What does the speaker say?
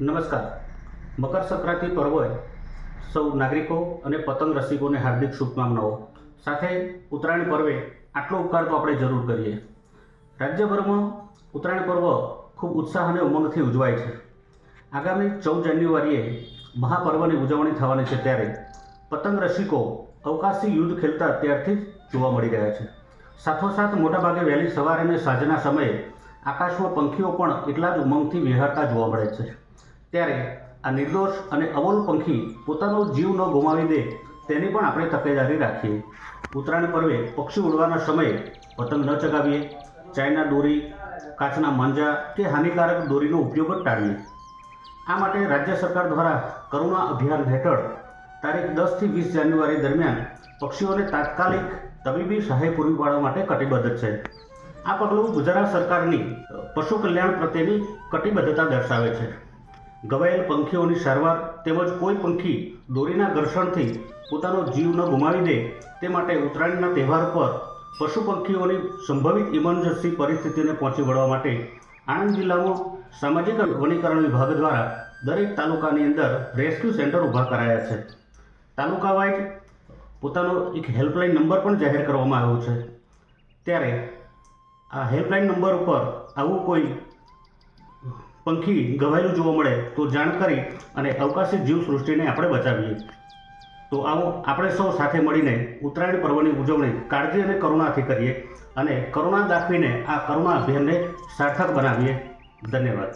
નમસ્કાર. મકર સંક્રાંતિ પર્વએ સૌ નાગરિકો અને પતંગ રસિકોને હાર્દિક શુભકામનાઓ. સાથે ઉત્તરાયણ પર્વે આટલો ઉપકાર તો આપણે જરૂર કરીએ. રાજ્યભરમાં ઉત્તરાયણ પર્વ ખૂબ ઉત્સાહ અને ઉમંગથી ઉજવાય છે. આગામી ચૌદ જાન્યુઆરીએ મહાપર્વની ઉજવણી થવાની છે ત્યારે પતંગ રસિકો અવકાશી યુદ્ધ ખેલતા ત્યારથી જ જોવા મળી રહ્યા છે. સાથોસાથ મોટાભાગે વહેલી સવારે અને સાંજના સમયે આકાશમાં પંખીઓ પણ એટલા જ ઉમંગથી વિહરતા જોવા મળે છે. ત્યારે આ નિર્દોષ અને અબોલ પંખી પોતાનો જીવ ન ગુમાવી દે તેની પણ આપણે તકેદારી રાખીએ. ઉત્તરાયણ પર્વે પક્ષી ઉડવાના સમયે પતંગ ન ચગાવીએ. ચાઇના દોરી, કાચના માંજા કે હાનિકારક દોરીનો ઉપયોગ જ ટાળીએ. આ માટે રાજ્ય સરકાર દ્વારા કરુણા અભિયાન હેઠળ તારીખ દસથી વીસ જાન્યુઆરી દરમિયાન પક્ષીઓને તાત્કાલિક તબીબી સહાય પૂરી પાડવા માટે કટિબદ્ધ છે. આ પગલું ગુજરાત સરકારની પશુ કલ્યાણ પ્રત્યેની કટિબદ્ધતા દર્શાવે છે. ઘવાયેલ પંખીઓની સારવાર તેમજ કોઈ પંખી દોરીના ઘર્ષણથી પોતાનો જીવ ન ગુમાવી દે તે માટે ઉત્તરાયણના તહેવાર પર પશુ પંખીઓની સંભવિત ઇમરજન્સી પરિસ્થિતિને પહોંચી વળવા માટે આણંદ જિલ્લામાં સામાજિક વનીકરણ વિભાગ દ્વારા દરેક તાલુકાની અંદર રેસ્ક્યુ સેન્ટર ઊભા કરાયા છે. તાલુકા વાઇઝ પોતાનો એક હેલ્પલાઇન નંબર પણ જાહેર કરવામાં આવ્યો છે. ત્યારે આ હેલ્પલાઇન નંબર ઉપર આવું કોઈ પંખી ગવાયેલું જોવા મળે તો જાણ કરી અને અવકાશી જીવ સૃષ્ટિને આપણે બચાવીએ. તો આવો આપણે સૌ સાથે મળીને ઉત્તરાયણ પર્વની ઉજવણી કાળજી અને કરુણાથી કરીએ અને કરુણા દાખવીને આ કરુણા અભિયાનને સાર્થક બનાવીએ. ધન્યવાદ.